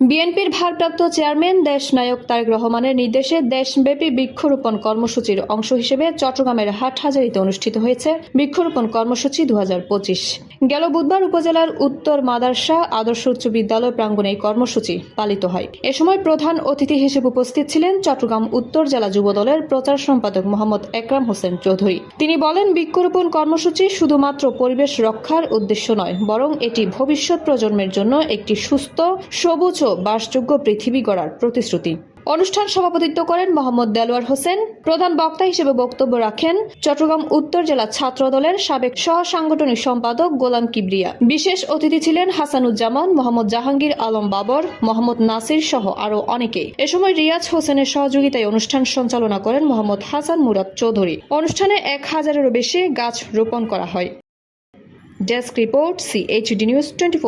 বিএনপির ভারপ্রাপ্ত চেয়ারম্যান, দেশনায়ক তারেক রহমানের নির্দেশে দেশব্যাপী বৃক্ষরোপণ কর্মসূচির অংশ হিসেবে চট্টগ্রামের হাটহাজারিতে অনুষ্ঠিত হয়েছে বৃক্ষরোপণ কর্মসূচি দু গেল বুধবার উপজেলার উত্তর মাদারসা আদর্শ উচ্চ বিদ্যালয় প্রাঙ্গণে এই কর্মসূচি পালিত হয়। এ সময় প্রধান অতিথি হিসেবে উপস্থিত ছিলেন চট্টগ্রাম উত্তর জেলা যুবদলের প্রচার সম্পাদক মোহাম্মদ একরাম হোসেন চৌধুরী। তিনি বলেন, বৃক্ষরোপণ কর্মসূচি শুধুমাত্র পরিবেশ রক্ষার উদ্দেশ্য নয়, বরং এটি ভবিষ্যৎ প্রজন্মের জন্য একটি সুস্থ, সবুজ বাসযোগ্য পৃথিবী গড়ার প্রতিশ্রুতি। অনুষ্ঠান সভাপতিত্ব করেন মোহাম্মদ দেলোয়ার হোসেন। প্রধান বক্তা হিসেবে বক্তব্য রাখেন চট্টগ্রাম উত্তর জেলা ছাত্র দলের সাবেক সহ সাংগঠনিক সম্পাদক গোলাম কিবরিয়া। বিশেষ অতিথি ছিলেন হাসানুজ্জামান, মোহাম্মদ জাহাঙ্গীর আলম বাবর, মোহাম্মদ নাসির সহ আরও অনেকে। এ সময় রিয়াজ হোসেনের সহযোগিতায় অনুষ্ঠান সঞ্চালনা করেন মোহাম্মদ হাসান মুরাদ চৌধুরী। অনুষ্ঠানে এক হাজারেরও বেশি গাছ রোপণ করা হয়। Desk report CHD news twenty